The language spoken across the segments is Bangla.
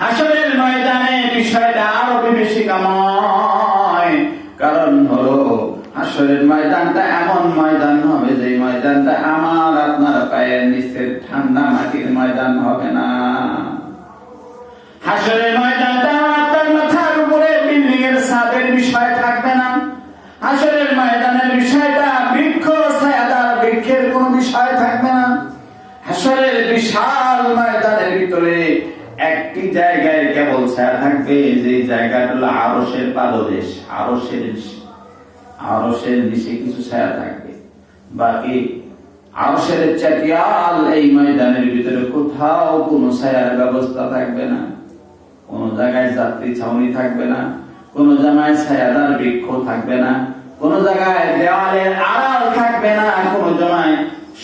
হাসরের ময়দানে বিষয়টা আরও বিভীষিকাময় কারণ হলো, হাসরের ময়দানটা এমন ময়দান হবে যে ময়দানটা আমার, আপনার পায়ের নিচের ঠান্ডা মাটির ময়দান হবে না। হাসরের ময়দানটা আপনার মাথার উপরে বিল্ডিং এর ছাদের বিষয় থাকবে না। হাসরের ময়দানের বিষয়টা বৃক্ষ ছায়াদার বৃক্ষের কোনো বিষয় থাকবে না। হাসরের বিশাল ময়দানের ভিতরে একটি জায়গায় কেবল ছায়া থাকবে, যে জায়গাটা হলো আরসের পাদদেশ। আরসের আরসের নিচে কিছু ছায়া থাকবে। বাকি আরসের এই ময়দানের ভিতরে কোথাও কোনো ছায়ার ব্যবস্থা থাকবে না। কোন জায়গায় যাত্রী ছাউনি থাকবে না, কোন জায়গায় ছায়াদার বৃক্ষ থাকবে না, কোন জায়গায় দেওয়ালের আড়াল থাকবে না, কোন জায়গায়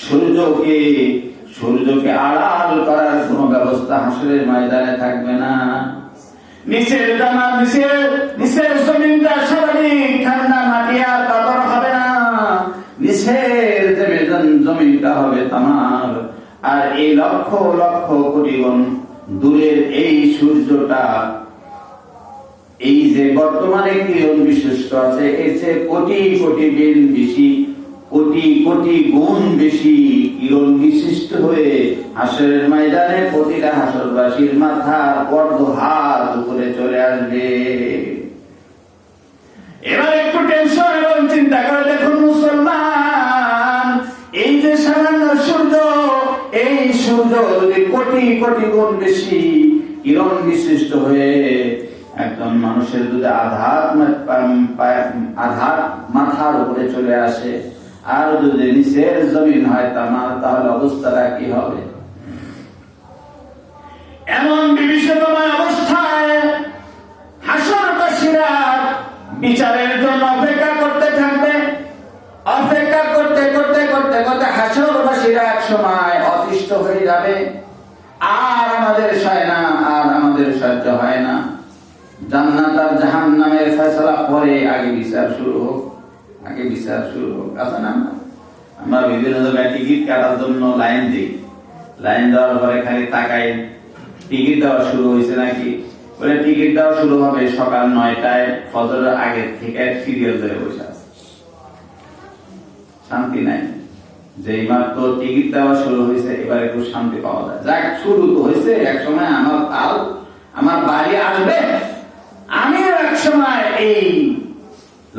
সূর্যকে সূর্যকে আড়াল করার কোন ব্যবস্থা হাসরের ময়দানে থাকবে না। নিচের জামা নিচের নিচের জমিনটা ঠান্ডা আর হবে না। নিচের জমিন জমিনটা হবে তামার। আর এই লক্ষ লক্ষ কোটি দূরের এই সূর্যটা, এই যে বর্তমানে কিরণ বিশিষ্ট আছে, এর চেয়ে কোটি কোটি দিন বেশি কোটি কোটি গুণ বেশি কিরণ বিশিষ্ট হয়ে হাসরের ময়দানে প্রতিটা হাসরবাসীর মাথার পর্দ হাত উপরে চলে আসবে। এবার একটু টেনশন এবং চিন্তা করে দেখুন মুসলমান, এই যে সামান্য সূর্য, এই সূর্য যদি কোটি কোটি গুণ বেশি কিরণ বিশিষ্ট হয়ে একজন মানুষের যদি আঘাত আঘাত মাথার উপরে চলে আসে আর যদি নিচের জমিন হয় তামার, তাহলে অবস্থাটা কি হবে? এমন বিভীষণময় অবস্থায় হাসরবাসীরা বিচারের জন্য অপেক্ষা করতে থাকবে। অপেক্ষা করতে করতে করতে করতে এক সময় অতিষ্ঠ হয়ে যাবে। আর আমাদের সয় না, আর আমাদের সহ্য হয় না। জান্নাত আর জাহান নামের ফেসলা পরে আগে বিচার শুরু হোক। আগে বিচার শুরু হোক। আছে না আমরা? বিভিন্ন জায়গায় টিকিট কাটার জন্য লাইন দিই। লাইন দেওয়ার পরে খালি তাকাই, টিকিট দেওয়া শুরু হয়েছে নাকি? বলে টিকিট দেওয়া শুরু হবে সকাল নয়টায়, ফজরের আগের থেকে সিরিয়াল ধরে বসে আছে। শান্তি নাই। যেই মাত্র টিকিট দেওয়া শুরু হয়েছে, এবার একটু শান্তি পাওয়া যায়। যাক, শুরু তো হয়েছে। এক সময় আমার তাল, আমার বাড়ি আসবে। আমি এক সময় এই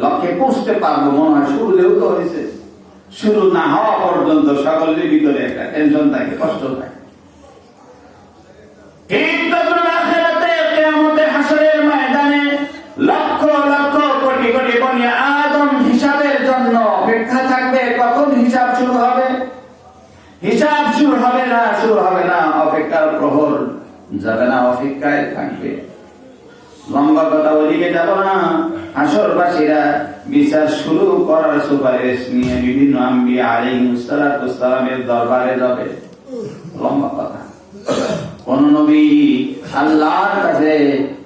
লক্ষ্যে পৌঁছতে পারব, মনে হয় শুরু যেহেতু হয়েছে। শুরু না হওয়া পর্যন্ত সকলের ভিতরে একটা টেনশন থাকে, কষ্ট থাকে। হিসাব হবে? হিসাব শুরু হবে না, শুরু হবে না, অপেক্ষার প্রহর যাবে না, অপেক্ষায় থাকবে। লম্বা কথা ওদিকে যাব না। হাসরবাসীরা বিচার শুরু করার সুপারিশ নিয়ে বিভিন্ন আম্বি আলিমুসালামের দরবারে যাবে। লম্বা কথা। কোন নবী আল্লাহর কাছে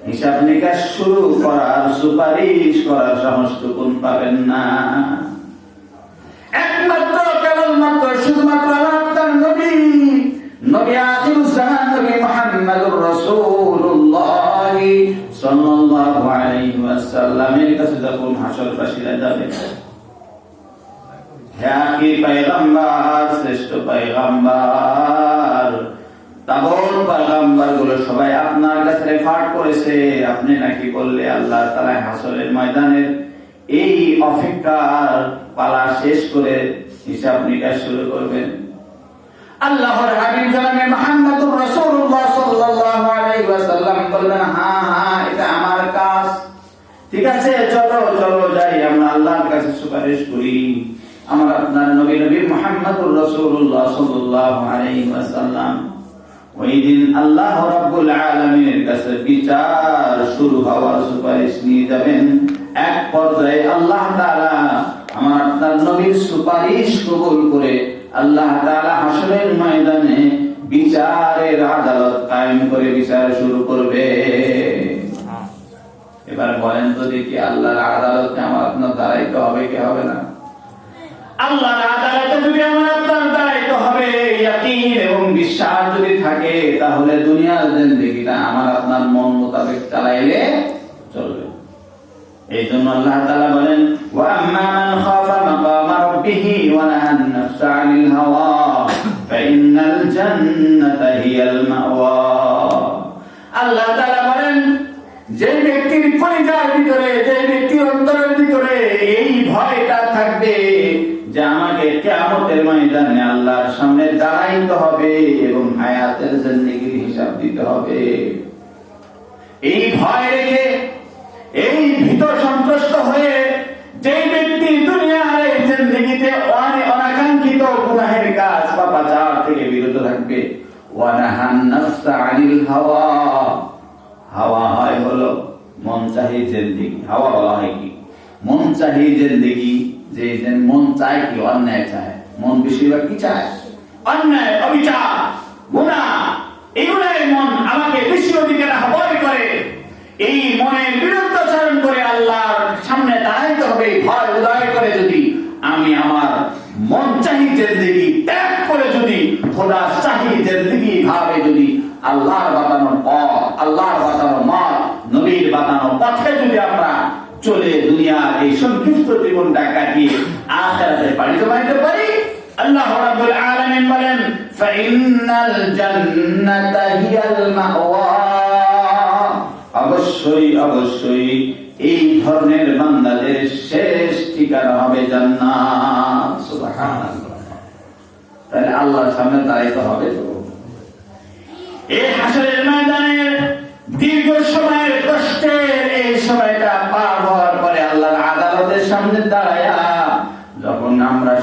হিসাব নিকাশ শুরু করার সুপারিশ করার সাহসটুকুন পাবেন না। একমাত্র কেবলমাত্র ওয়াসাল্লামের কাছে যখন হাসরবাসীরা যাবে হে আখির পয়গম্বর শ্রেষ্ঠগুলো সবাই আপনার কাছে রেফার করেছে, আপনি নাকি বললে আল্লাহ হাসরের ময়দানের এই পালা শেষ করে হিসাব নিকাশ শুরু করবেন। আল্লাহর হাবিব জানাবে মুহাম্মদুর রাসূলুল্লাহ সাল্লাল্লাহু বললেন হ্যাঁ হ্যাঁ এটা আমার কাজ। ঠিক আছে, চলো চলো, যাই, আমরা আল্লাহর কাছে সুপারিশ করি। আমার আপনার নবী নবী মুহাম্মদুর রাসূলুল্লাহ সাল্লাল্লাহু আলাইহি ওয়াসাল্লাম ওই দিন আল্লাহ রাব্বুল আলামিনের কাছে বিচার শুরু হওয়ার সুপারিশ নিয়ে যাবেন। এক পর্যায়ে আল্লাহ তাআলা আমার আপনার নবীর সুপারিশ কবুল করে আল্লাহ তাআলা হাসরের ময়দানে বিচারের আদালত কায়েম করে বিচার শুরু করবে। এবার বলেন তো দেখি আল্লাহর আদালতে আমার আপনার দাঁড়াইতে হবে কি হবে না? আল্লাহর আদালতে যদি আমার আপনার দাঁড়াইতে হবে এবং বিশ্বাস যদি থাকে, তাহলে দুনিয়ার জিন্দেগিটা আমার আপনার মন মোতাবেক চালাইলে চলবে। এই জন্য আল্লাহ তাআলা বলেন, ওয়া ময়দানে আল্লাহর সামনে দাঁড়াইতে হবে এবং হায়াতের জিন্দেগির হিসাব দিতে হবে। এই ভয় রেখে, এই ভীত সন্ত্রস্ত হয়ে যে ব্যক্তি দুনিয়ার এই জিন্দেগিতে অনে- অনাকাঙ্ক্ষিত গুনাহের কাজ বা পাচার থেকে বিরত থাকবে। আনিল হাওয়া। হাওয়া হয় হলো মন চাহি জিন্দেগি। হাওয়া বলা হয় কি? মন চাহি জিন্দেগি, যে মন চায় কি, অন্যায় চায়। মন বেশিরভাগ কি চায়? অন্যায়, অবিচার গুনাহ এগুলাই মন আমাকে বেশি অধিকার আহ্বান করে। এই মনের বিরুদ্ধাচরণ করে আল্লাহর সামনে দাঁড়াইতে হবে, ভয় উদয় করে যদি আমি আমার মন চাহি জিন্দেগি ত্যাগ করে যদি, খোদা চাহি জিন্দেগি ভাবে যদি, আল্লাহর বাতানো পথ, আল্লাহর বাতানো মত নবীর বাতানো পথে যদি আমরা চলে দুনিয়ার এই সংক্ষিপ্ত জীবনটা কাটিয়ে আখেরাতে পাড়ি জমাইতে পারি আল্লাহ রাব্বুল আলামিন বলেন ফাইনাল জান্নাতা হিয়াল মাওয়া। অবশ্যই অবশ্যই, এই ধরনের বান্দাদের শেষ ঠিকানা হবে জান্নাত। সুবহানাল্লাহ। তাহলে আল্লাহর সামনে দাঁড়াইতে হবে তো? এই হাসরের ময়দানে দীর্ঘ সময়ের কষ্টের এই সময়টা পার হওয়ার পরে আল্লাহর আদালতের সামনে দাঁড়ায়া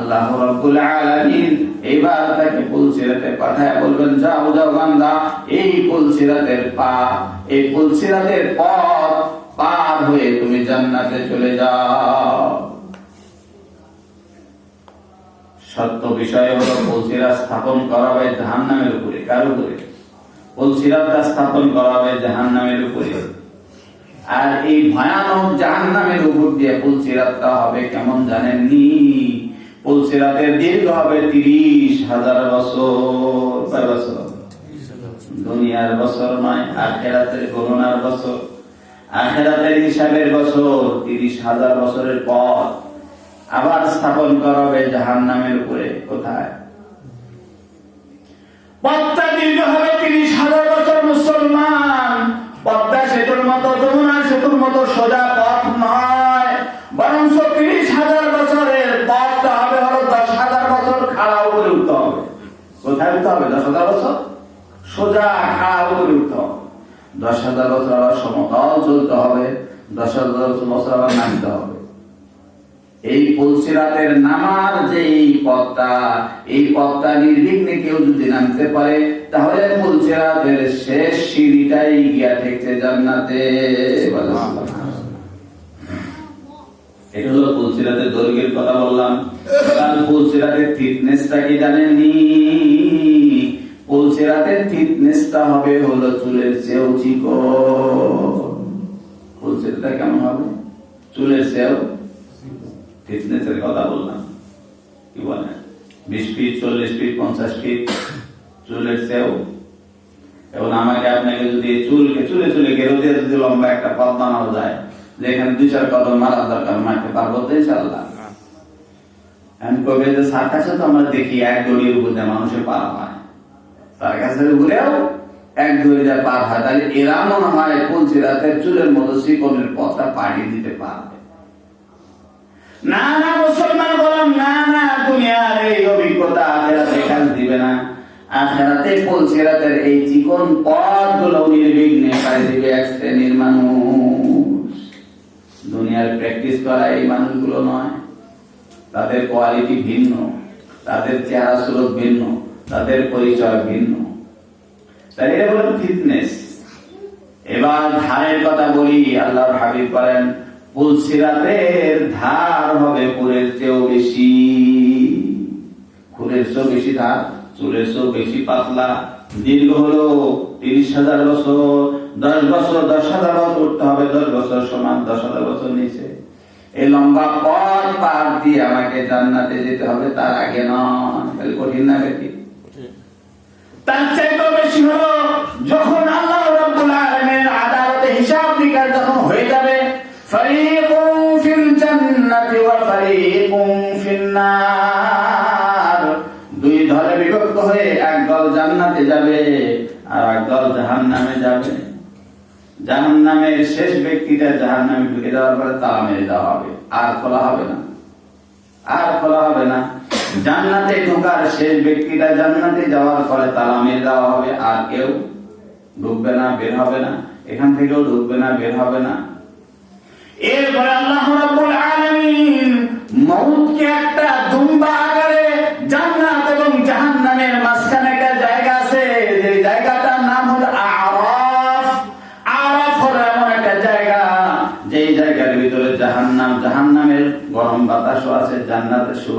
আল্লাহ রাব্বুল আলামিন এবার তাকে পুলসিরাতে পাঠায় বলবেন, যাও যাও বান্দা, এই পুলসিরাতের পা এই পুলসিরাতের পথ পার হয়ে তুমি জান্নাতে চলে যাও। সত্য বিষয় হলো পুলসিরাত স্থাপন করা হবে জাহান্নামের উপরে। কার উপরে? পুলসিরাতটা স্থাপন করা হবে জাহান্নামের উপরে। আর এই ভয়ানক জাহান্নামের উপর দিয়ে পুলসিরাতটা হবে কেমন জানেননি? পুলসিরাতের দীর্ঘ হবে তিরিশ হাজার বছর। বছর? দুনিয়ার বছর নয়, আখেরাতের গণনার বছর। আখেরাতের হিসাবের বছর, তিরিশ হাজার বছরের পর। আবার স্থাপন করা হবে জাহান নামের উপরে, কোথায়? পদ্মা দীর্ঘ হবে তিরিশ হাজার বছর মুসলমান। পদ্মা সেতুর মতো, যমুনা সেতুর মতো সোজা পথ নয় বরং তিরিশ উপরে উঠতে হবে। কোথায় উঠতে হবে? দশ হাজার বছর? সোজা খাড়া উপরে উঠতে হবে। দশ হাজার বছর আবার সমতল চলতে হবে। দশ হাজার বছর আবার নামতে হবে। এই পুলসিরাতের নামার যে এই পথটা এই পথটা নির্বিঘ্নে কেউ যদি নামতে পারে তাহলে পুলসিরাতের শেষ সিঁড়িটাই গিয়া ঠেকছে জান্নাতে। এটা হলো পুলসিরাতের দৈর্ঘ্যের কথা বললাম। পুলসিরাতের থিকনেসটা কি জানেননি? পুলসিরাতের থিকনেসটা হবে হলো চুলের চেয়েও চিকন। পুলসিরাতটা কেমন হবে? চুলের কথা বললাম। কি বলেন বিশ ফিট, চল্লিশ ফিট, পঞ্চাশ ফিট চুলের চেয়েও এবং আমাকে আপনাকে যদি চুলকে, চুলে চুলে গেরো দিয়ে যদি লম্বা একটা পথ বানানো যেখানে দুই চার কদম মারার দরকার মারতে পারব তো ইনশাল্লাহ এখন কবে যে সার্কাসে তো আমরা দেখি এক দড়ির উপর দিয়ে মানুষের পার হয়। সার্কাসের উপরেও এক দড়ি যা পার হয়। তাহলে এরা মনে হয় চুলের মতো শিকনের পথটা পাড়িয়ে দিতে পারবে। না না মুসলমান বললাম না না দুনিয়ার এই অভিজ্ঞতা আখেরাতে কাজ দিবে না। আখেরাতে পুলসিরাতের এই চিকন পথগুলো নির্বিঘ্নে পাড়ি দিবে এক শ্রেণির মানুষ। প্র্যাকটিস করা এই মানুষগুলো নয়। তাদের কোয়ালিটি ভিন্ন, তাদের চেহারা সুরত ভিন্ন, তাদের পরিচয় ভিন্ন। তাই এটা বলে ফিটনেস এবার ধারের কথা বলি, আল্লাহর হাবিব পুলসিরাতের ধার হবে পুরের চেয়েও বেশি। খুরের চেয়েও বেশি ধার, চুলের চেয়েও বেশি পাতলা। দীর্ঘ হলো তিরিশ হাজার বছর, দশ বছর দশ হাজার বছর উঠতে হবে, দশ বছর সমান দশ হাজার বছর নিচে। এই লম্বা পথ পার দিয়ে আমাকে জান্নাতে যেতে হবে, তার আগে নয় কঠিন না বেটি। তার চাইতেও বেশি হলো, যখন আল্লাহ রাব্বুল আদালতে হিসাব নিকাশ যখন হয়ে যাবে দুই দলে বিভক্ত হয়ে এক দল জান্নাতে যাবে আর এক দল জাহান্নামে যাবে। জাহান্নামের শেষ ব্যক্তিটা জাহান্নামে ঢুকে যাওয়ার পরে তালা মেরে দেওয়া হবে। আর খোলা হবে না। আর খোলা হবে না। জান্নাতে ঢোকার শেষ ব্যক্তিটা জান্নাতে যাওয়ার পরে তালা মেরে দেওয়া হবে। আর কেউ ঢুকবে না, বের হবে না। এখান থেকেও ঢুকবে না, বের হবে না। এরপরে আল্লাহ রাব্বুল আলামিন মউতকে একটা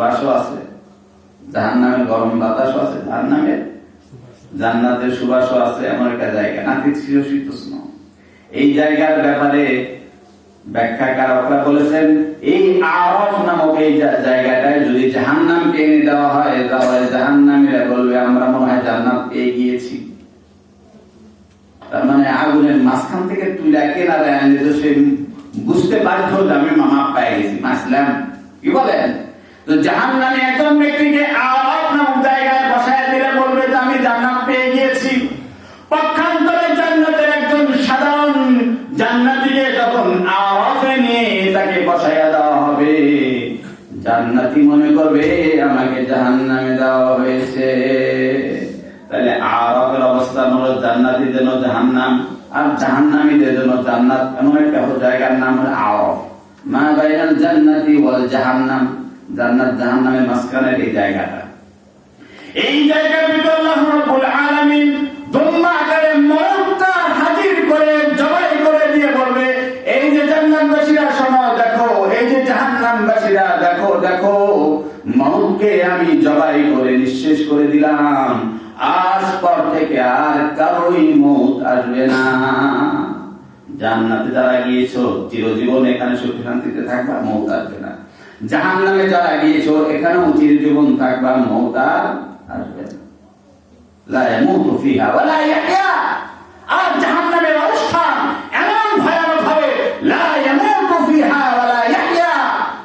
সুবাসও আছে, জাহান্নামের গরম বাতাসও আছে, জাহান্নামের জান্নাতের সুবাসও আছে, এমন একটা জায়গা। নাতিক শীতোষ্ণ এই জায়গার ব্যাপারে ব্যাখ্যাকারকরা বলেছেন, এই আরফ নামক এই জায়গাটায় যদি জাহান্নামকে এনে দেওয়া হয়, তাহলে জাহান্নামীরা বলবে, আমরা মনে হয় জান্নাত পেয়ে গিয়েছি। তার মানে আগুনের মাঝখান থেকে তুইলা কেনারে আনলে তো সে বুঝতে পারতো যে আমি মামা পেয়ে গেছি। মাসলাম, কি বলেন? তো জাহান নামে হবে, জান্নাতি মনে করবে, আমাকে জাহান্নামে দেওয়া হয়েছে। তাহলে আরবের অবস্থান হলো জান্নাতি যেন জাহান্নাম, আর জাহান্নামীদের জন্য জান্নাত এমন একটা জায়গার নাম হলো আরব মা বাইনাল জান্নাতি ওয়াল জাহান্নাম। জান্নাত জাহান্নামের মাঝখানের এই জায়গাটা। এই জায়গার ভিতর আল্লাহ রাব্বুল আলামিন দুম্বা আকারে মওতটা হাজির করে, জবাই করে দিয়ে বলবে, এই যে জান্নাতবাসীরা, শোনো, দেখো, এই যে জাহান্নামবাসীরা, দেখো দেখো মওতকে আমি জবাই করে নিঃশেষ করে দিলাম। আজ পর থেকে আর কারোই মৌত আসবে না। জান্নাতে যারা গিয়েছো, চিরজীবন এখানে সুখ শান্তিতে থাকবা, মৌত আসবে না। জাহান নামে যারা গিয়েছো, এখানেও চিরজীবন থাকবা মৌত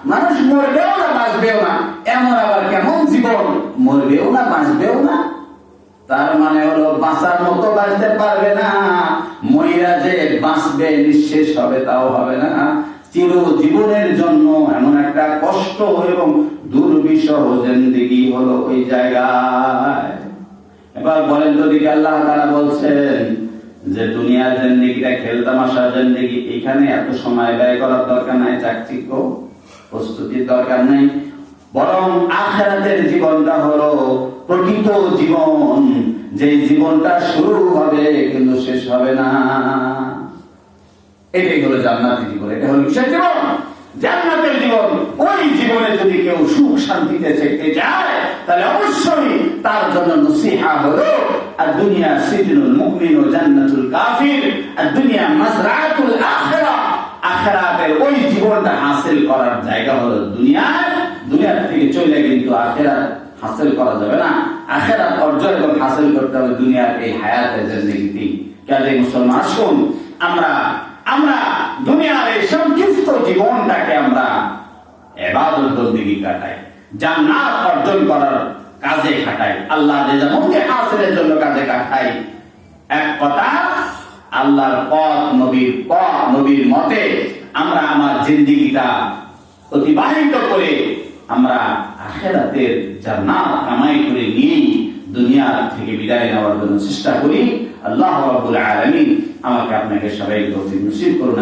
মানুষ না, বাঁচবেও না। এমন আবার কেমন জীবন? মরবেও না, বাঁচবেও না। তার মানে হলো, বাঁচার মতো বাঁচতে পারবে না। মহিলা যে বাঁচবে, নিঃশেষ হবে, তাও হবে না। চির জীবনের জন্য এমন একটা কষ্ট এবং দুর্বিষহ জিন্দিগি হলো ওই জায়গায়। এবার বলেন আল্লাহ তারা বলছেন যে দুনিয়ার জিন্দিগিটা খেলতামাশা জিন্দিগি, এখানে এত সময় ব্যয় করার দরকার নাই, চাকচিক্য প্রস্তুতির দরকার নেই। বরং আখেরাতের জীবনটা হলো প্রকৃত জীবন যে জীবনটা শুরু হবে কিন্তু শেষ হবে না। এটাই হলো জান্নাতি জীবন, এটা হলো কিসের জীবন। জান্নাতের জীবন, ওই জীবনে যদি কেউ সুখ শান্তিতে থাকতে যায়, তাহলে অবশ্যই তার জন্য নসিহা হলো আর দুনিয়া সিজনুল মুমিন ও জান্নাতুল কাফির আর দুনিয়া আখিরা। আখিরাতের ওই জীবনটা হাসিল করার জায়গা হলো দুনিয়া দুনিয়ার থেকে চলে কিন্তু আখিরাত হাসিল করা যাবে না। আখিরাত অর্জন এবং হাসিল করতে হবে দুনিয়ার এই হায়াতের কাজে মুসলমান, আসুন, আমরা আমরা দুনিয়ার এই সংক্ষিপ্ত জীবনটাকে আমরা এবাদত বন্দিগি কাটাই জান্নাত অর্জন করার কাজে খাটাই, আল্লাহ হাসিলের জন্য কাজে কাটাই এক কথা, আল্লাহর পথ, নবীর পথ, নবীর মতে আমরা আমার জিন্দিগিটা অতিবাহিত করে আমরা আখেরাতের জান্নাত কামাই করে নিয়েই দুনিয়া থেকে বিদায় নেওয়ার জন্য চেষ্টা করি। আল্লাহ রাব্বুল আলামিন আমাকে আপনাকে সবাই তৌফিক নসিব করুন